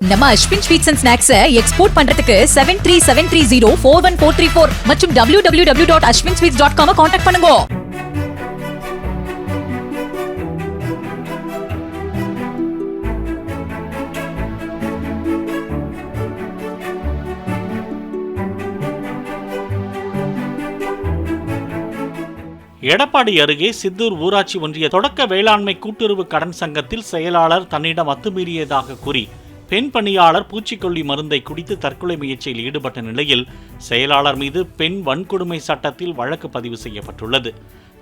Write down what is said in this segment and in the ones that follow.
நம்ம Ashwin sweets and snacks export பண்றதுக்கு seven three seven three zero four one four three four மற்றும் W W W dot Ashwin sweets dot com contact பண்ணுங்க. எடப்பாடி அருகே சித்தூர் ஊராட்சி ஒன்றிய தொடக்க வேளாண்மை கூட்டுறவு கடன் சங்கத்தில் செயலாளர் தன்னிடம் அத்துமீறியதாக கூறி பெண் பணியாளர் பூச்சிக்கொல்லி மருந்தை குடித்து தற்கொலை முயற்சியில் ஈடுபட்ட நிலையில் செயலாளர் மீது பெண் வன்கொடுமை சட்டத்தில் வழக்கு பதிவு செய்யப்பட்டுள்ளது.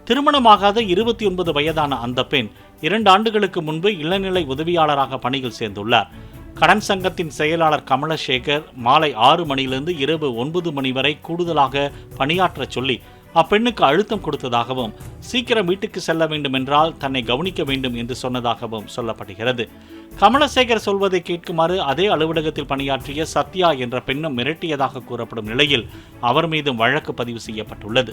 திருமணமாகாத இருபத்தி ஒன்பது வயதான அந்த பெண் இரண்டு ஆண்டுகளுக்கு முன்பு இளநிலை உதவியாளராக பணியில் சேர்ந்துள்ளார். கடன் சங்கத்தின் செயலாளர் கமலசேகர் மாலை ஆறு மணியிலிருந்து இரவு ஒன்பது மணி வரை கூடுதலாக பணியாற்றச் சொல்லி அப்பெண்ணுக்கு அழுத்தம் கொடுத்ததாகவும் சீக்கிரம் வீட்டுக்கு செல்ல வேண்டும் என்றால் தன்னை கவனிக்க வேண்டும் என்று சொன்னதாகவும் சொல்லப்படுகிறது. கமலசேகர் சொல்வதை கேட்குமாறு அதே அலுவலகத்தில் பணியாற்றிய சத்யா என்ற பெண்ணும் மிரட்டியதாக கூறப்படும் நிலையில் அவர் மீதும் வழக்கு பதிவு செய்யப்பட்டுள்ளது.